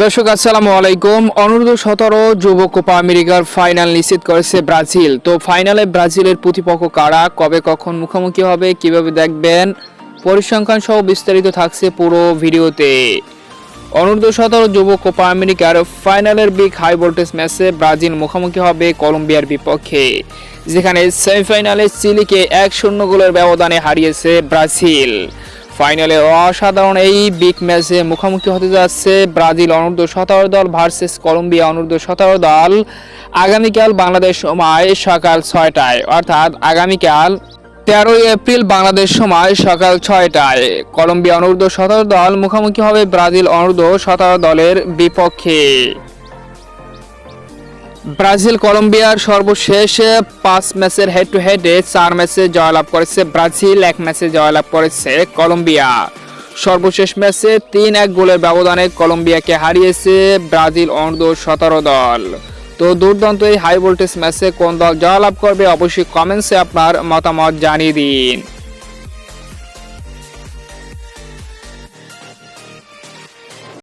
দর্শক, আসসালামু আলাইকুম। অনূর্ধ্ব সতেরো যুব কোপা আমেরিকার ফাইনাল নিশ্চিত করেছে ব্রাজিল। তো ফাইনালে ব্রাজিলের প্রতিপক্ষ কারা? কবে, কখন, মুখোমুখি হবে, কীভাবে দেখবেন? পরিসংখ্যান সহ বিস্তারিত থাকছে পুরো ভিডিওতে। অনূর্ধ্ব সতেরো যুব কোপা আমেরিকার ফাইনালের বিগ হাই ভোল্টেজ ম্যাচে ব্রাজিল মুখোমুখি হবে কলম্বিয়ার বিপক্ষে, যেখানে সেমিফাইনালে চিলিকে এক শূন্য গোলের ব্যবধানে হারিয়েছে ব্রাজিল। ফাইনালে অসাধারণ এই বিগ ম্যাচে মুখোমুখি হতে যাচ্ছে ব্রাজিল অনূর্ধ্ব সতেরো দল ভার্সেস কলম্বিয়া অনূর্ধ্ব সতেরো দল। আগামীকাল বাংলাদেশ সময় সকাল ছয়টায়, অর্থাৎ আগামীকাল তেরোই এপ্রিল বাংলাদেশ সময় সকাল ছয়টায়। কলম্বিয়া অনূর্ধ্ব সতেরো দল মুখোমুখি হবে ব্রাজিল অনূর্ধ্ব সতেরো দলের বিপক্ষে। ব্রাজিল কলম্বিয়ার সর্বশেষ পাঁচ ম্যাচের হেড টু হেডে চার ম্যাচে জয়লাভ করেছে ব্রাজিল, এক ম্যাচে জয়লাভ করেছে কলম্বিয়া। সর্বশেষ ম্যাচে তিন এক গোলের ব্যবধানে কলম্বিয়াকে হারিয়েছে ব্রাজিল অনূর্ধ্ব সতেরো দল। তো দুর্দান্ত এই হাই ভোল্টেজ ম্যাচে কোন দল জয়লাভ করবে অবশ্যই কমেন্টসে আপনার মতামত জানিয়ে দিন।